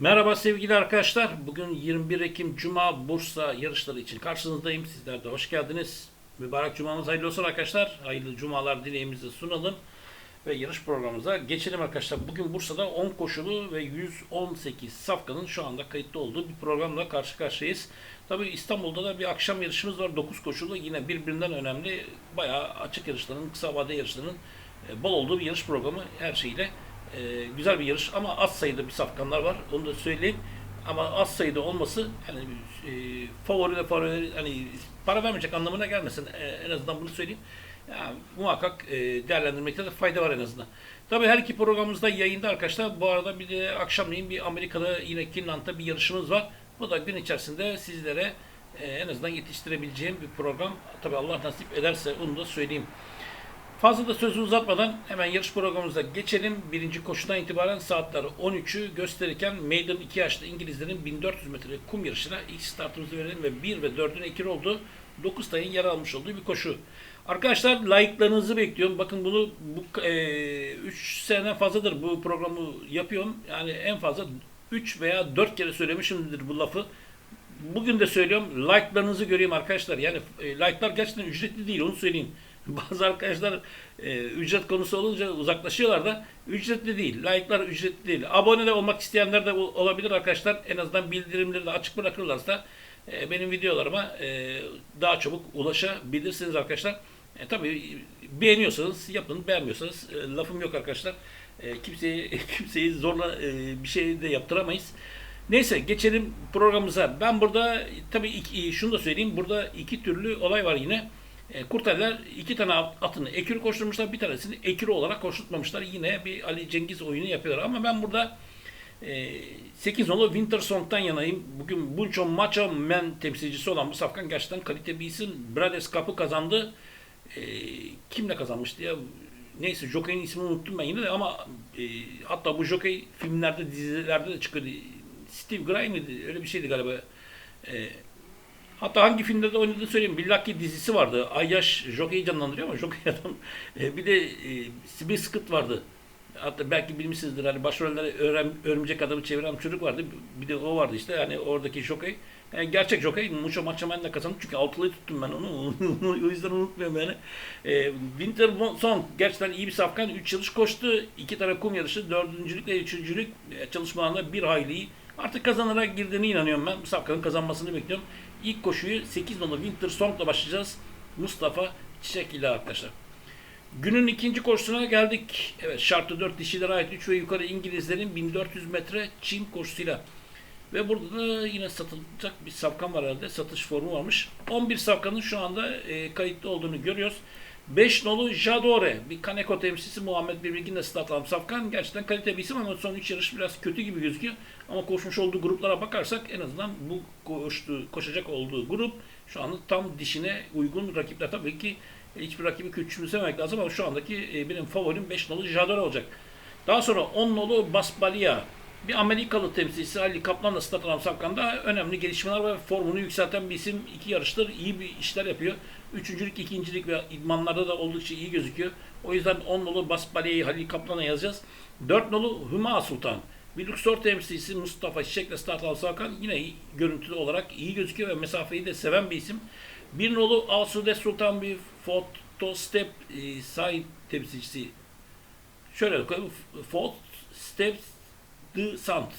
Merhaba sevgili arkadaşlar. Bugün 21 Ekim Cuma Bursa yarışları için karşınızdayım. Sizler de hoş geldiniz. Mübarek Cuma'mız hayırlı olsun arkadaşlar. Hayırlı Cumalar dileğimizi sunalım. Ve yarış programımıza geçelim arkadaşlar. Bugün Bursa'da 10 koşulu ve 118 safkanın şu anda kayıtlı olduğu bir programla karşı karşıyayız. Tabii İstanbul'da da bir akşam yarışımız var. 9 koşulu yine birbirinden önemli. Bayağı açık yarışların, kısa vade yarışlarının e, bol olduğu bir yarış programı her şeyle. E, güzel bir yarış ama az sayıda bir safkanlar var. Onu da söyleyeyim. Ama az sayıda olması yani e, favori ve favori hani para vermeyecek anlamına gelmesin. E, en azından bunu söyleyeyim. Ya, muhakkak e, değerlendirmekte de fayda var en azından. Tabii her iki programımızda yayında arkadaşlar. Bu arada bir de akşamleyin bir Amerika'da yine Kinland'da bir yarışımız var. Bu da gün içerisinde sizlere e, en azından yetiştirebileceğim bir program. Tabii Allah nasip ederse onu da söyleyeyim. Fazla da sözü uzatmadan hemen yarış programımıza geçelim. Birinci koşudan itibaren saatler 13'ü gösterirken Maiden 2 yaşlı İngilizlerin 1400 metre kum yarışına ilk startımızı verelim ve 1 ve 4'ün ekili olduğu 9 tayın yer almış olduğu bir koşu. Arkadaşlar like'larınızı bekliyorum. Bakın bunu bu 3 seneden fazladır bu programı yapıyorum. Yani en fazla 3 veya 4 kere söylemişimdir bu lafı. Bugün de söylüyorum. Like'larınızı göreyim arkadaşlar. Yani e, like'lar gerçekten ücretli değil onu söyleyeyim. Bazı arkadaşlar e, ücret konusu olunca uzaklaşıyorlar da ücretli değil. Like'lar ücretli değil. Abone de olmak isteyenler de ol- olabilir arkadaşlar. En azından bildirimleri de açık bırakırlarsa e, benim videolarıma e, daha çabuk ulaşabilirsiniz arkadaşlar. E, tabii beğeniyorsanız yapın, beğenmiyorsanız e, lafım yok arkadaşlar. E, kimseyi kimseyi zorla e, bir şey de yaptıramayız. Neyse geçelim programımıza. Ben burada tabii iki, şunu da söyleyeyim. Burada iki türlü olay var yine. E, Kurtaller iki tane at- atını ekürü koşturmuşlar. Bir tanesini ekürü olarak koşturtmamışlar. Yine bir Ali Cengiz oyunu yapıyorlar. Ama ben burada e, 8 nolu Winter Song'dan yanayım. Bugün Buncho Macho Man temsilcisi olan bu safkan gerçekten kalite bir isim. Brothers Cup'ı kazandı. E, kimle kazanmıştı ya? Neyse Jockey'in ismini unuttum ben yine de ama e, hatta bu Jockey filmlerde, dizilerde de çıkıyordu. Steve mıydı? Öyle bir şeydi galiba. E, hatta hangi filmde de oynadığını söyleyeyim. Billaki dizisi vardı. Ayyaş Jockey'i canlandırıyor ama Jockey adam. E, bir de e, Sibil Scott vardı. Hatta belki bilmişsinizdir hani başrollerde öğren, örümcek adamı çeviren çocuk vardı. Bir de o vardı işte yani oradaki jockey. Yani gerçek jockey Mucho Machaman'la kazandı çünkü altılıyı tuttum ben onu. o yüzden unutmuyorum yani. E, Winter Song gerçekten iyi bir safkan. 3 yarış koştu. 2 tane kum yarışı. Dördüncülük ve üçüncülük e, çalışmalarında bir hayli. Artık kazanarak girdiğine inanıyorum ben. Bu safkanın kazanmasını bekliyorum. İlk koşuyu 8 numaralı Winter Song'la başlayacağız. Mustafa Çiçek ile arkadaşlar. Günün ikinci koşusuna geldik. Evet şartı 4 dişilere ait 3 ve yukarı İngilizlerin 1400 metre çim koşusuyla. Ve burada da yine satılacak bir safkan var herhalde. Satış formu varmış. 11 safkanın şu anda e, kayıtlı olduğunu görüyoruz. 5 nolu Jadore. Bir Kaneko temsilcisi Muhammed Birbirgin'le start alan safkan. Gerçekten kalite bir isim ama son 3 yarış biraz kötü gibi gözüküyor. Ama koşmuş olduğu gruplara bakarsak en azından bu koştu, koşacak olduğu grup şu anda tam dişine uygun rakipler. Tabii ki hiçbir rakibi küçümsememek lazım ama şu andaki e, benim favorim 5 nolu Jadore olacak. Daha sonra 10 nolu Basbalia. Bir Amerikalı temsilcisi Ali Kaplan'la start alan Safkan'da önemli gelişmeler ve formunu yükselten bir isim. iki yarıştır iyi bir işler yapıyor. Üçüncülük, ikincilik ve idmanlarda da oldukça iyi gözüküyor. O yüzden 10 nolu Basbalia'yı Halil Kaplan'a yazacağız. 4 nolu Hüma Sultan. Bir Luxor temsilcisi Mustafa Çiçek'le start alan Safkan yine görüntülü olarak iyi gözüküyor ve mesafeyi de seven bir isim. Bir nolu Asude Sultan bir Photostep e, sahip temsilcisi şöyle koyayım. Fourth Steps the Sant.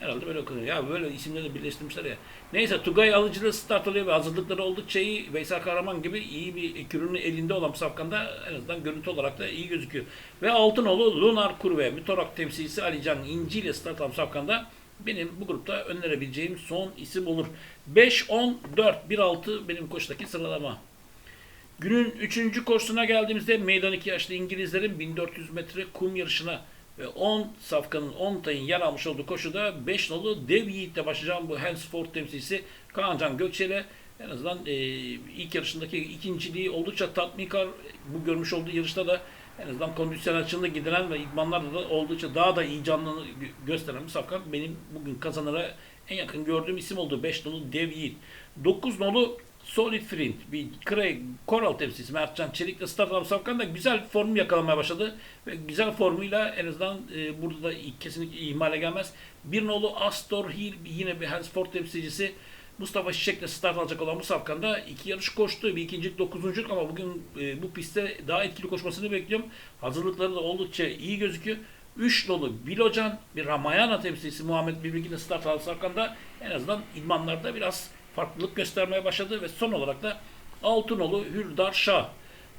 Herhalde böyle okunuyor. Ya böyle isimleri de birleştirmişler ya. Neyse Tugay Alıcı'da start alıyor ve hazırlıkları oldukça iyi. Veysel Kahraman gibi iyi bir ekürünün elinde olan bu safkanda en azından görüntü olarak da iyi gözüküyor. Ve Altınoğlu Lunar Kurve, Mütorak temsilcisi Alican İnci ile start alan safkanda benim bu grupta önerebileceğim son isim olur. 5, 10, 4, 1, 6 benim koşudaki sıralama. Günün 3. koşusuna geldiğimizde meydan 2 yaşlı İngilizlerin 1400 metre kum yarışına 10 safkanın 10 tayın yer almış olduğu koşuda 5 nolu Dev Yiğit'le başlayacağım bu Hansford temsilcisi Kaancan Gökçe'yle en azından e, ilk yarışındaki ikinciliği oldukça tatminkar. Bu görmüş olduğu yarışta da en azından kondisyon açığında gidilen ve idmanlarda da oldukça daha da iyi canlılığını gö- gösteren bir safkan benim bugün kazanara en yakın gördüğüm isim oldu. 5 nolu Dev Yiğit. 9 nolu Solid Flint, bir Craig Coral temsilcisi Mertcan Çelik'le start alıp Safkan da güzel form yakalamaya başladı. Ve güzel formuyla en azından e, burada da kesinlikle ihmale gelmez. Bir nolu Astor Hill yine bir Hansport temsilcisi Mustafa Çiçek'le start alacak olan bu safkanda iki yarış koştu. Bir ikincilik, dokuzunculuk ama bugün e, bu pistte daha etkili koşmasını bekliyorum. Hazırlıkları da oldukça iyi gözüküyor. 3 nolu Bilocan, bir Ramayana temsilcisi Muhammed Bilbilgin'in start aldığı safkanda en azından idmanlarda biraz farklılık göstermeye başladı ve son olarak da 6 nolu Hüldar Şah.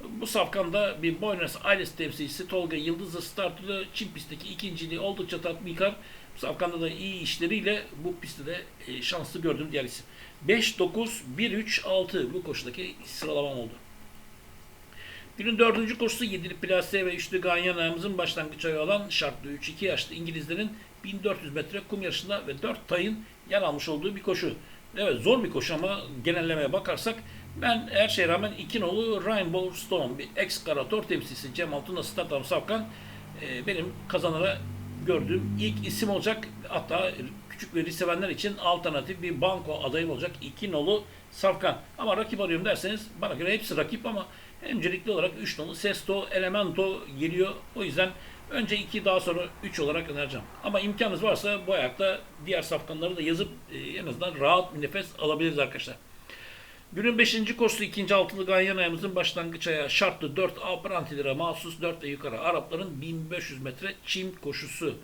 Bu safkanda bir Buenos Aires temsilcisi Tolga Yıldız'la startlı Çin pistteki ikinciliği oldukça tatminkar. Bu safkanda da iyi işleriyle bu pistte de e, şanslı gördüğüm diğer isim. 5-9-1-3-6 bu koşudaki sıralamam oldu. Günün dördüncü koşusu 7'li plase ve üçlü ganyan ayağımızın başlangıç ayağı olan şartlı 3-2 yaşlı İngilizlerin 1400 metre kum yarışında ve 4 tayın yer almış olduğu bir koşu. Evet zor bir koşu ama genellemeye bakarsak ben her şeye rağmen iki nolu Rainbow Stone bir ex Karator temsilcisi Cem Altun'la Statam Safkan e, benim kazanara gördüğüm ilk isim olacak. Hatta küçük veri sevenler için alternatif bir banko adayım olacak. iki nolu Safkan. Ama rakip arıyorum derseniz bana göre hepsi rakip ama öncelikli olarak 3 nolu Sesto Elemento geliyor. O yüzden önce 2 daha sonra 3 olarak önereceğim. Ama imkanınız varsa bu ayakta diğer safkanları da yazıp e, en azından rahat bir nefes alabiliriz arkadaşlar. Günün 5. koşusu 2. altılı ganyan ayımızın başlangıç ayağı şartlı 4 A brantilere mahsus 4 ve yukarı Arapların 1500 metre çim koşusu.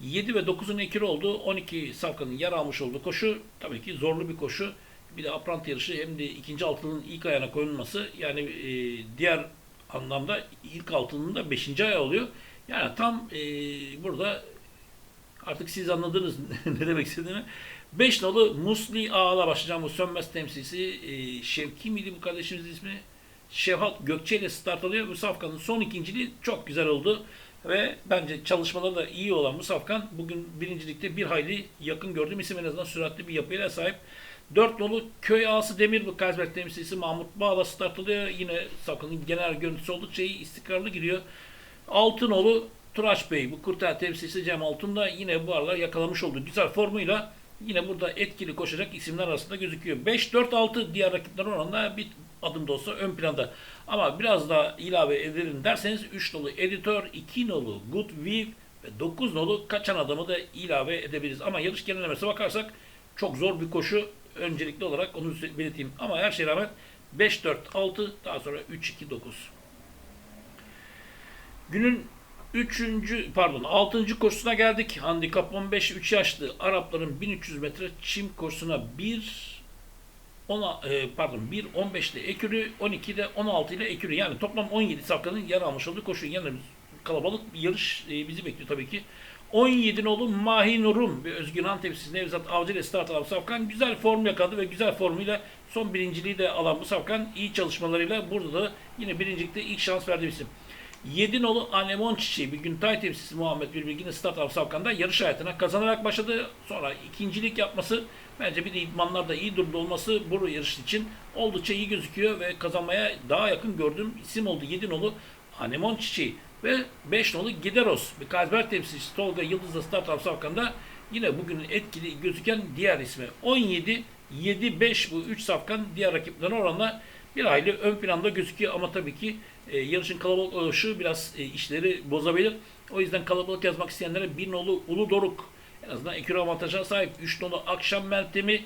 7 ve 9'un ekili olduğu 12 safkanın yer almış olduğu koşu tabii ki zorlu bir koşu. Bir de apranti yarışı hem de ikinci altının ilk ayağına koyulması yani e, diğer anlamda ilk altının da 5. ayağı oluyor. Yani tam e, burada artık siz anladınız ne demek istediğimi. 5 nolu Musli Ağa'la başlayacağım bu sönmez temsilcisi. E, Şevki miydi bu kardeşimizin ismi? Şevhat Gökçe ile start alıyor. Bu safkanın son ikinciliği çok güzel oldu. Ve bence çalışmaları da iyi olan bu safkan bugün birincilikte bir hayli yakın gördüğüm isim en azından süratli bir yapıyla sahip. 4 nolu Köy Ağası Demir bu Kazberk temsilcisi Mahmut Bağla start alıyor. Yine safkanın genel görüntüsü oldukça iyi istikrarlı gidiyor. 6 nolu Turaç Bey bu kurtar temsilcisi Cem Altun da yine bu aralar yakalamış olduğu güzel formuyla yine burada etkili koşacak isimler arasında gözüküyor. 5-4-6 diğer rakipler oranla bir adım da olsa ön planda. Ama biraz daha ilave edelim derseniz 3 nolu Editör, 2 nolu Good Weave ve 9 nolu Kaçan Adamı da ilave edebiliriz. Ama yarış genellemesine bakarsak çok zor bir koşu öncelikli olarak onu belirteyim. Ama her şeye rağmen 5-4-6 daha sonra 3-2-9. Günün 3. pardon 6. koşusuna geldik. Handikap 15 3 yaşlı Arapların 1300 metre çim koşusuna 1 10 e, pardon 1 15 ile ekürü 12 ile 16 ile ekürü yani toplam 17 safkanın yer almış olduğu koşu yani kalabalık bir yarış e, bizi bekliyor tabii ki. 17 nolu Mahi Nurum bir Özgün temsilcisi Nevzat Avcı ile start alan Safkan güzel form yakaladı ve güzel formuyla son birinciliği de alan bu Safkan iyi çalışmalarıyla burada da yine birincilikte ilk şans verdiği isim. 7 nolu Anemon Çiçeği bir gün tay temsilcisi Muhammed Bilbilgin'in start alan Safkan'da yarış hayatına kazanarak başladı. Sonra ikincilik yapması bence bir de idmanlarda da iyi durumda olması bu yarış için oldukça iyi gözüküyor ve kazanmaya daha yakın gördüğüm isim oldu. 7 nolu Anemon Çiçeği ve 5 nolu Gideros bir Kazber temsilcisi Tolga Yıldız'la start alan Safkan'da yine bugün etkili gözüken diğer ismi 17 7-5 bu 3 safkan diğer rakiplerine oranla bir hayli ön planda gözüküyor ama tabii ki e, yarışın kalabalık oluşu biraz e, işleri bozabilir. O yüzden kalabalık yazmak isteyenlere bir nolu Ulu Doruk en azından ekür avantajına sahip. 3 nolu Akşam Meltemi,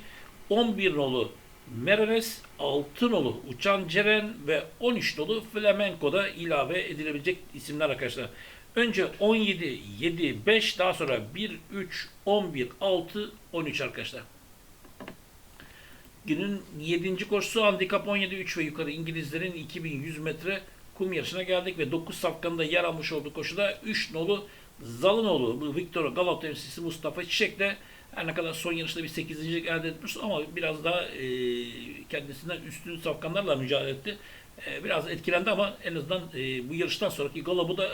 11 nolu Merenes, 6 nolu Uçan Ceren ve 13 nolu Flamenco'da ilave edilebilecek isimler arkadaşlar. Önce 17, 7, 5 daha sonra 1, 3, 11, 6, 13 arkadaşlar. Günün 7. koşusu handikap 17 3 ve yukarı İngilizlerin 2100 metre kum yarışına geldik ve 9 safkanında yer almış olduğu koşuda 3 nolu Zalınoğlu, bu Victor Galop temsilcisi Mustafa Çiçek'le her ne kadar son yarışta bir 8. elde etmiş ama biraz daha e, kendisinden üstün safkanlarla mücadele etti. E, biraz etkilendi ama en azından e, bu yarıştan sonraki Galop'u da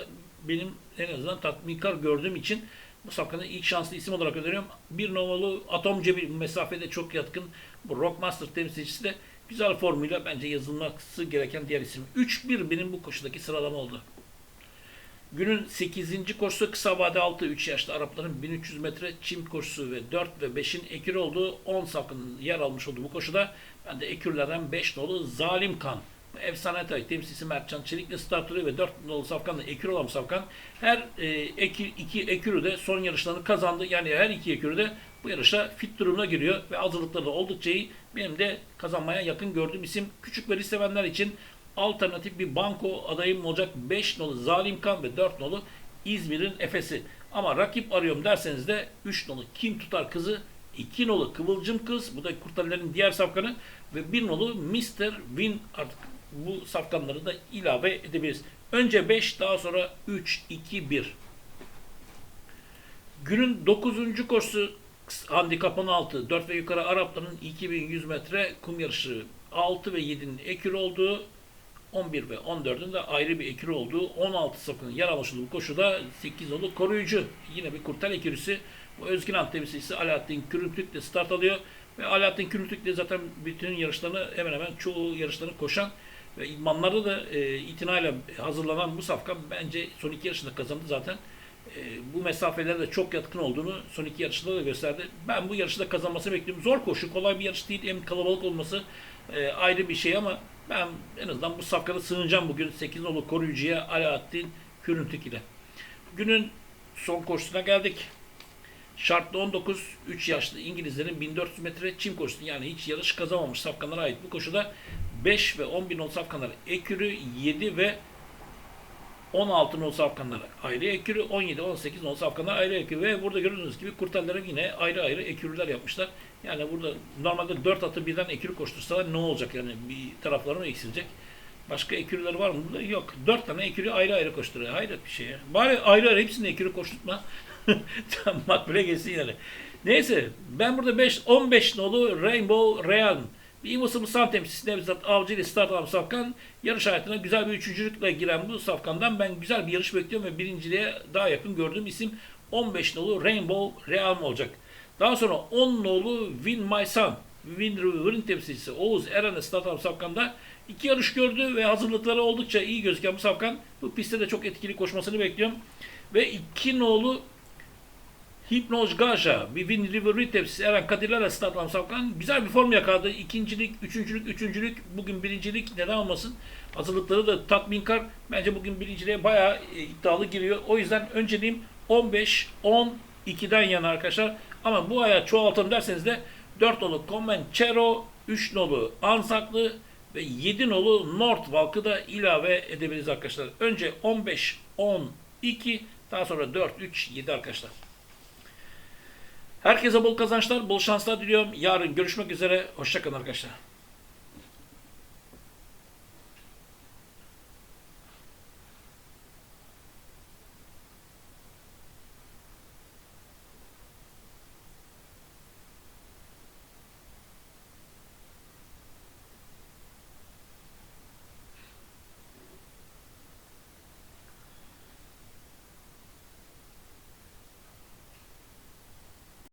benim en azından tatminkar gördüğüm için bu safkanın ilk şanslı isim olarak öneriyorum. Bir numaralı Atomca bir mesafede çok yatkın bu Rockmaster temsilcisi de güzel formuyla bence yazılması gereken diğer isim. 3-1 benim bu koşudaki sıralama oldu. Günün 8. koşusu kısa vade 6 3 yaşlı Arapların 1300 metre çim koşusu ve 4 ve 5'in ekür olduğu 10 safkanın yer almış olduğu bu koşuda Ben de ekürlerden 5 nolu Zalim Kan. Efsane tabii temsilcisi Mertcan Çelikli startörü ve 4 nolu Safkan da ekür olan Safkan. Her e, ekür, iki ekürü de son yarışlarını kazandı. Yani her iki ekürü de bu yarışa fit durumuna giriyor ve hazırlıkları da oldukça iyi. Benim de kazanmaya yakın gördüğüm isim. Küçük ve sevenler için alternatif bir banko adayım olacak 5 nolu Zalim Kan ve 4 nolu İzmir'in Efes'i. Ama rakip arıyorum derseniz de 3 nolu Kim Tutar Kızı 2 nolu Kıvılcım Kız, bu da Kurtarelerin diğer safkanı ve 1 nolu Mr. Win artık bu safkanları da ilave edebiliriz. Önce 5, daha sonra 3, 2, 1. Günün 9. koşusu handikap 16, 4 ve yukarı Arapların 2100 metre kum yarışı 6 ve 7'nin ekür olduğu 11 ve 14'ün de ayrı bir ekürü olduğu 16 safkanın yer almış olduğu koşuda 8 nolu koruyucu. Yine bir kurtar ekürüsü. Bu Özgün Ant temsilcisi Alaaddin Kürüntük de start alıyor. Ve Alaaddin Kürüntük de zaten bütün yarışlarını hemen hemen çoğu yarışlarını koşan ve idmanlarda da e, itinayla hazırlanan bu safkan bence son iki yarışında kazandı zaten. E, bu mesafelere de çok yatkın olduğunu son iki yarışında da gösterdi. Ben bu yarışta kazanmasını bekliyorum. Zor koşu, kolay bir yarış değil. Hem kalabalık olması e, ayrı bir şey ama ben en azından bu safkana sığınacağım bugün 8 nolu koruyucuya Alaaddin Kürüntük ile. Günün son koşusuna geldik. Şartlı 19, 3 yaşlı İngilizlerin 1400 metre çim koşusu yani hiç yarış kazanmamış safkanlara ait bu koşuda 5 ve 10 bin nol safkanlar ekürü 7 ve 16 nol safkanlar ayrı ekürü 17 18 nol safkanlar ayrı ekürü ve burada gördüğünüz gibi kurtarlara yine ayrı ayrı ekürüler yapmışlar. Yani burada normalde 4 atı birden ekürü koştursalar ne olacak yani bir tarafları mı eksilecek? Başka ekürüleri var mı? Burada yok. 4 tane ekürü ayrı ayrı koşturuyor. Hayret bir şey ya. Bari ayrı ayrı hepsini ekürü koşturtma. Tam makbule geçsin yani. Neyse ben burada 5 15 nolu Rainbow Real bir İmos'un Musan temsilcisi Nevzat Avcı ile start alan Safkan yarış hayatına güzel bir üçüncülükle giren bu Safkan'dan ben güzel bir yarış bekliyorum ve birinciliğe daha yakın gördüğüm isim 15 nolu Rainbow Real mi olacak? Daha sonra 10 nolu Win My Son Win River'ın temsilcisi Oğuz Eren'e start alan Safkan'da iki yarış gördü ve hazırlıkları oldukça iyi gözüken bu Safkan bu pistte de çok etkili koşmasını bekliyorum. Ve 2 nolu Hipnoz Gaja, Vivin River temsilcisi Eren Kadirler'le startlan Safkan güzel bir form yakaladı. İkincilik, üçüncülük, üçüncülük, bugün birincilik neden olmasın. Hazırlıkları da tatminkar. Bence bugün birinciliğe bayağı e, iddialı giriyor. O yüzden önceliğim 15, 10, 2'den yana arkadaşlar. Ama bu aya çoğaltalım derseniz de 4 nolu Comanchero, 3 nolu Ansaklı ve 7 nolu Northwalk'ı da ilave edebiliriz arkadaşlar. Önce 15, 10, 2, daha sonra 4, 3, 7 arkadaşlar. Herkese bol kazançlar, bol şanslar diliyorum. Yarın görüşmek üzere. Hoşçakalın arkadaşlar.